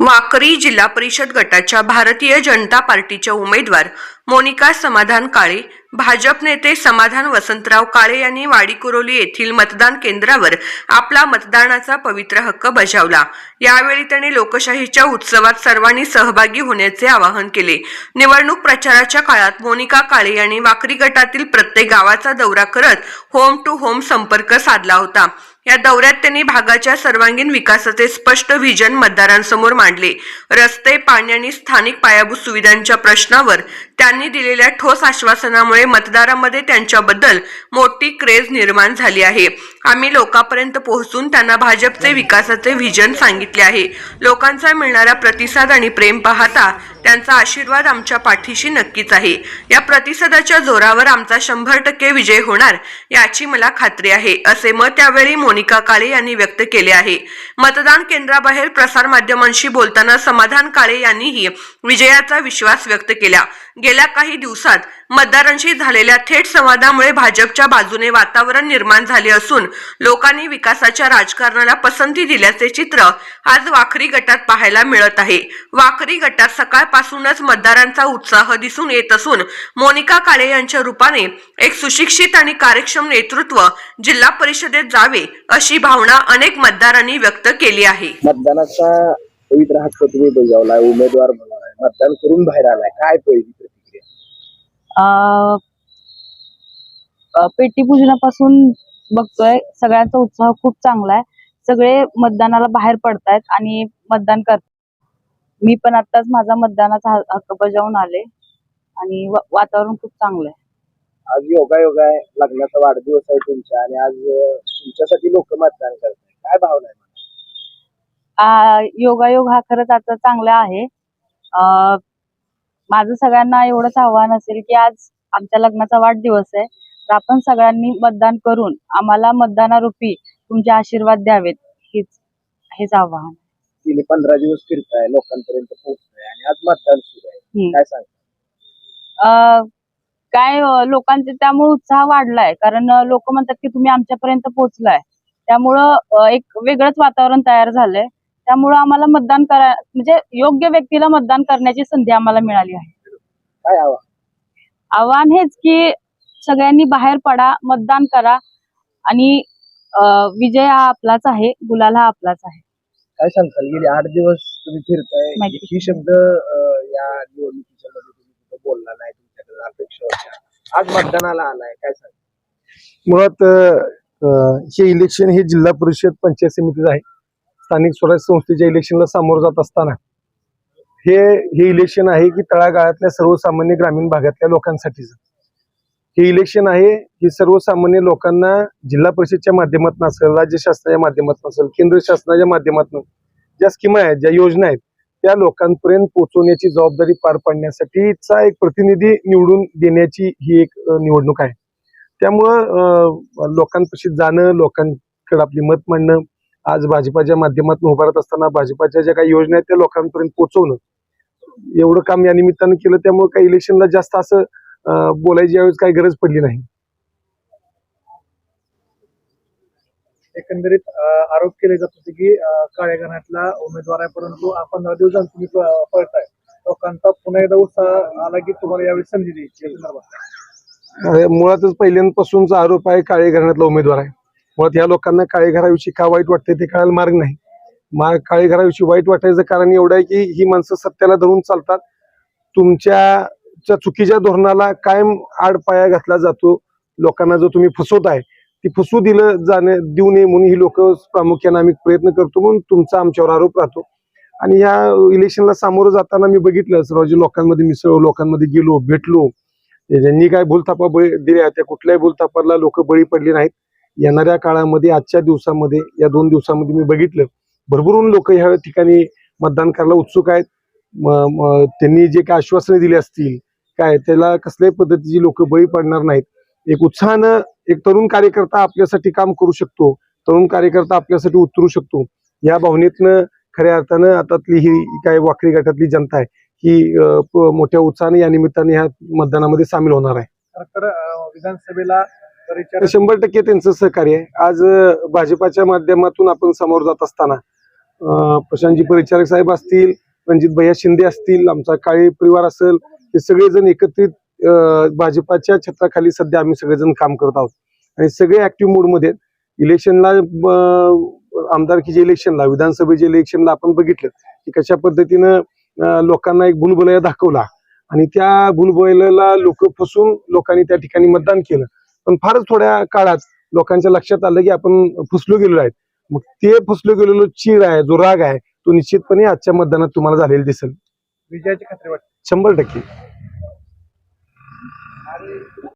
वाकरी जिल्हा परिषद गटाच्या भारतीय जनता पार्टीच्या उमेदवार मोनिका समाधान काळे भाजप नेते समाधान वसंतराव काळे यांनी वाडीकुरोली येथील मतदान केंद्रावर आपला मतदानाचा पवित्र हक्क बजावला. यावेळी त्यांनी लोकशाहीच्या उत्सवात सर्वांनी सहभागी होण्याचे आवाहन केले. निवडणूक प्रचाराच्या काळात मोनिका काळे यांनी वाकरी गटातील प्रत्येक गावाचा दौरा करत होम टू होम संपर्क साधला होता. या दौऱ्यात त्यांनी भागाच्या सर्वांगीण विकासाचे स्पष्ट व्हिजन मतदारांसमोर मांडले. रस्ते पाणी आणि स्थानिक पायाभूत सुविधांच्या प्रश्नावर त्यांनी दिलेल्या ठोस आश्वासनामुळे मतदारांमध्ये त्यांच्याबद्दल मोठी क्रेज निर्माण झाली आहे. आम्ही लोकांपर्यंत पोहोचून त्यांना भाजपचे विकासाचे व्हिजन सांगितले आहे. लोकांचा मिळणारा प्रतिसाद आणि प्रेम पाहता त्यांचा आशीर्वाद आमच्या पाठीशी नक्कीच आहे. या प्रतिसादाच्या जोरावर आमचा शंभर टक्के विजय होणार याची मला खात्री आहे असे मत त्यावेळी मोनिका काळे यांनी व्यक्त केले आहे. मतदान केंद्राबाहेर प्रसारमाध्यमांशी बोलताना समाधान काळे यांनीही विजयाचा विश्वास व्यक्त केला. गेल्या काही दिवसात मतदारांशी झालेल्या थेट संवादामुळे भाजपच्या बाजूने वातावरण निर्माण झाले असून लोकांनी विकासाच्या राजकारणाला पसंती दिल्याचे चित्र आज वाखरी गटात पाहायला मिळत आहे. वाखरी गटात सकाळपासूनच मतदारांचा उत्साह दिसून येत असून मोनिका काळे यांच्या रूपाने एक सुशिक्षित आणि कार्यक्षम नेतृत्व जिल्हा परिषदेत जावे अशी भावना अनेक मतदारांनी व्यक्त केली आहे. मतदानाचा पवित्र हक्क तुम्ही उमेदवार मतदान करून बाहेर आलाय काय पहिली पेटी पूजनापासून बघतोय सगळ्यांचा उत्साह खूप चांगला आहे. सगळे मतदानाला बाहेर पडतायत आणि मतदान करतात मी पण आताच माझा मतदानाचा हक्क बजावून आले आणि वा- वातावरण खूप चांगलं आहे. आज योगायोग आहे लग्नाचा वाढदिवस आहे तुमचा आणि आज तुमच्यासाठी लोक मतदान करताय काय भावना आहे योगायोग हा खरंच आता चांगला आहे. अं, माझं सगळ्यांना एवढंच आव्हान असेल की आज आमच्या लग्नाचा वाढदिवस आहे. तर आपण सगळ्यांनी मतदान करून आम्हाला मतदानारूपी तुमचे आशीर्वाद द्यावेत. हेच हेच आव्हान. गेली पंधरा दिवस फिरताय लोकांपर्यंत पोहोचताय आणि आज मतदान सुरू आहे. काय सांग अं, काय अं, लोकांचे त्यामुळे उत्साह वाढलाय. कारण लोक म्हणतात की तुम्ही आमच्यापर्यंत पोहोचलाय. त्यामुळं अं, एक वेगळंच वातावरण तयार झालंय. त्यामुळं आम्हाला मतदान करा म्हणजे योग्य व्यक्तीला मतदान करण्याची संधी आम्हाला मिळाली आहे. काय आव्हान? हेच की सगळ्यांनी बाहेर पडा मतदान करा आणि अं, विजय हा आपलाच आहे गुलाल हा आपलाच आहे. काय सांगताल? गेले आठ दिवस तुम्ही फिरताय. माहिती. ही शब्द अं, या निवडणुकीच्या मध्ये तुम्ही कुठं बोलला नाही तुमच्याकडे अपेक्षा होत्या. आज मतदानाला आलाय काय सांग मुळात अ, हे इलेक्शन हे जिल्हा परिषद पंचायत समितीचं आहे. स्थानिक स्वराज्य संस्थेच्या इलेक्शनला सामोरं जात असताना. हे हे इलेक्शन आहे की तळागाळातल्या सर्वसामान्य ग्रामीण भागातल्या लोकांसाठीच. हे इलेक्शन आहे की सर्वसामान्य लोकांना जिल्हा परिषदच्या माध्यमातून असेल राज्य शासनाच्या माध्यमातून असेल केंद्र शासनाच्या माध्यमातून ज्या स्कीमा आहेत ज्या योजना आहेत त्या लोकांपर्यंत पोहोचवण्याची जबाबदारी पार पाडण्यासाठीचा एक प्रतिनिधी निवडून देण्याची ही एक निवडणूक आहे. त्यामुळं लोकांपाशी जाणं लोकांकडे आपली मत मांडणं आज भाजपाच्या माध्यमातून उभारत असताना भाजपाच्या ज्या काही योजना आहेत त्या लोकांपर्यंत पोहोचवणं. एवढं काम या निमित्तानं केलं त्यामुळे काही इलेक्शनला जास्त असं बोलायची यावेळेस काही गरज पडली नाही. एकंदरीत आरोप केले जात होते की घराण्यातला उमेदवार आहे परंतु आ- पंधरा दिवसांत तुम्ही प- पळताय. लोकांचा पुन्हा एकदा उत्साह आला की तुम्हाला यावेळी संधी द्यायची मुळातच पहिल्यांपासूनचा आरोप आहे काळे घराण्यातला उमेदवार आहे. मुळात ह्या लोकांना काळेघराविषयी का वाईट वाटते ते कळायला मार्ग नाही. मा काळेघराविषयी वाईट वाटायचं कारण एवढं आहे की ही माणसं सत्याला धरून चालतात. तुमच्या चुकीच्या धोरणाला कायम आडपाया घातला जातो. लोकांना जो तुम्ही फसवताय ती फसू दिलं जाणे देऊ नये म्हणून ही लोक प्रामुख्याने आम्ही प्रयत्न करतो म्हणून तुमचा आमच्यावर आरोप राहतो. आणि ह्या इलेक्शनला सामोरं जाताना मी बघितलं सर्वजी लोकांमध्ये मिसळलो लोकांमध्ये गेलो भेटलो. ज्यांनी काय भूलथापा बळी दिल्या त्या कुठल्याही भूलथापाला लोक बळी पडली नाहीत. येणाऱ्या काळामध्ये आजच्या दिवसामध्ये या दोन दिवसामध्ये मी बघितलं. भरभरून लोक ह्या ठिकाणी मतदान करायला उत्सुक आहेत. त्यांनी जे काय आश्वासने दिली असतील काय त्याला कसल्याही पद्धतीची लोक बळी पडणार नाहीत. एक उत्साहानं एक तरुण कार्यकर्ता आपल्यासाठी काम करू शकतो तरुण कार्यकर्ता आपल्यासाठी उतरू शकतो. या भावनेतनं खऱ्या अर्थानं आतातली ही काय वाकडी गटातली जनता आहे ही मोठ्या उत्साहाने या निमित्ताने ह्या मतदानामध्ये सामील होणार आहे. खरं तर विधानसभेला शंभर टक्के त्यांचं सहकार्य आहे. आज भाजपाच्या माध्यमातून आपण समोर जात असताना प्रशांतजी परिचारक साहेब असतील रणजित भैया शिंदे असतील आमचा काळे परिवार असेल हे सगळेजण एकत्रित भाजपाच्या छत्राखाली सध्या आम्ही सगळेजण काम करत आहोत. आणि सगळे ऍक्टिव्ह मोडमध्ये इलेक्शनला आमदारकीच्या इलेक्शनला विधानसभेच्या इलेक्शनला आपण बघितलं की कशा पद्धतीनं लोकांना एक भूलभुलया दाखवला. आणि त्या भूलभुलयाला लोक फसून लोकांनी त्या ठिकाणी मतदान केलं. पण फारच थोड्या काळात लोकांच्या लक्षात आलं की आपण फसलो गेलो आहेत. मग ते फसलो गेलेलो चीड आहे जो राग आहे तो निश्चितपणे आजच्या मतदानात तुम्हाला झालेला दिसेल. विजयाची खात्री वाटते. शंभर टक्के.